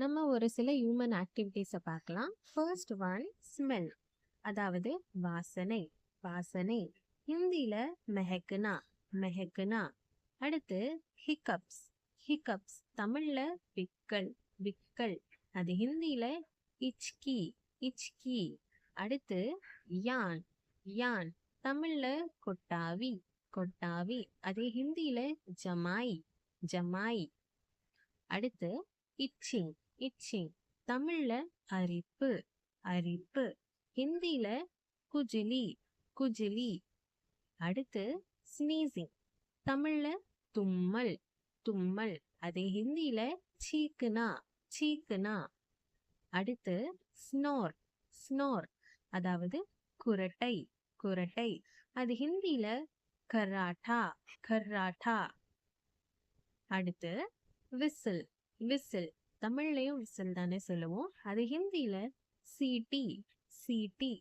நம்ம ஒரு சில ஹியூமன் ஆக்டிவிட்டீஸை பார்க்கலாம். ஃபர்ஸ்ட் ஒன் ஸ்மெல் அதாவது வாசனை வாசனை. ஹிந்தியில் மெஹக்குனா மெஹக்குனா. அடுத்து ஹிக்கப்ஸ் ஹிக்கப்ஸ் தமிழில் விக்கல் விக்கல். அது ஹிந்தியில் இச்கி இச்கி. அடுத்து யான் யான். தமிழில் கொட்டாவி கொட்டாவி. அது ஹிந்தியில் ஜமாய் ஜமாய். அடுத்து இச்சிங். இச்சிங் தமிழ்ல அரிப்பு அரிப்பு. ஹிந்தியில குஜிலி குஜிலி. அடுத்து ஸ்னீசிங் தமிழ்ல தும்மல் தும்மல். அதே ஹிந்தியில சீக்குனா சீக்குனா. அடுத்து ஸ்னோர் ஸ்னோர். அதாவது குரட்டை குரட்டை. அது ஹிந்தியில கராட்டா கர்ராட்டா. அடுத்து விசில் விசில். தமிழ்லையும் விசில் தானே சொல்லுவோம். அது ஹிந்தியில சிடி சிடி